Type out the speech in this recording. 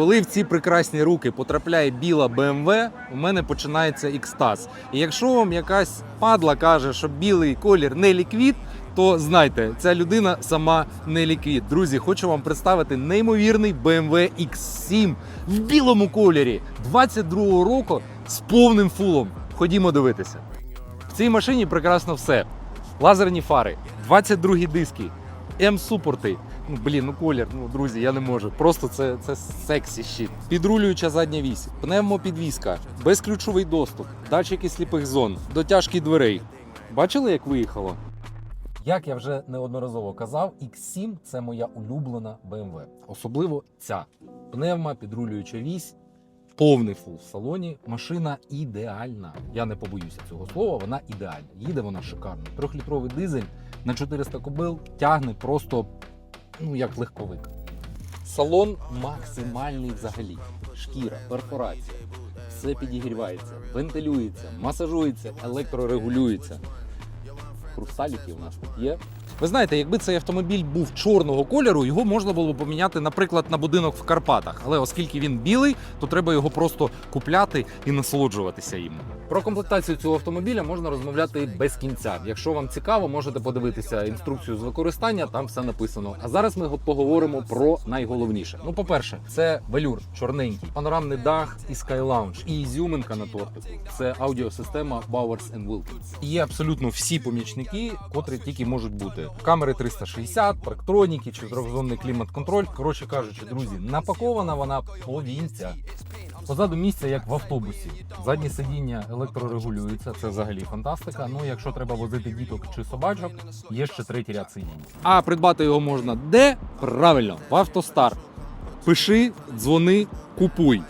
коли в ці прекрасні руки потрапляє біла BMW, у мене починається екстаз. І якщо вам якась падла каже, що білий колір не ліквід, то знайте, ця людина сама не ліквід. Друзі, хочу вам представити неймовірний BMW X7 в білому кольорі 22-го року з повним фулом. Ходімо дивитися. В цій машині прекрасно все. Лазерні фари, 22 диски, М-супорти. Ну, блін, ну колір, ну друзі, я не можу. Просто це, це сексі щит. Підрулююча задня вісь, пневмопідвізка, безключовий доступ, датчики сліпих зон, дотяжки дверей. Бачили, як виїхало? Як я вже неодноразово казав, X7 це моя улюблена BMW. Особливо ця пневма, підрулююча вісь, повний фул в салоні. Машина ідеальна. Я не побоюся цього слова. Вона ідеальна. Їде вона шикарно. Трьохлітровий дизель на 400 кобил тягне просто ну як легковик. Салон максимальний взагалі. Шкіра, перфорація. Все підігрівається, вентилюється, масажується, електрорегулюється. Хрусталіки у нас тут є. Ви знаєте, якби цей автомобіль був чорного кольору, його можна було б поміняти, наприклад, на будинок в Карпатах. Але оскільки він білий, то треба його просто купляти і насолоджуватися їм. Про комплектацію цього автомобіля можна розмовляти без кінця. Якщо вам цікаво, можете подивитися інструкцію з використання, там все написано. А зараз ми поговоримо про найголовніше. Ну, по-перше, це велюр чорненький, панорамний дах і Lounge, і ізюминка на тортику. Це аудіосистема Bowers Wilkins. Є абсолютно всі помічники, котрі тільки можуть бути. Камери 360, парктроніки, чотирьохзонний клімат-контроль. Коротше кажучи, друзі, напакована вона повінця. Позаду місця як в автобусі. Заднє сидіння електрорегулюється, це взагалі фантастика. Ну, якщо треба возити діток чи собачок, є ще третій ряд сидінь. А придбати його можна де? Правильно, в автостар. Пиши, дзвони, купуй.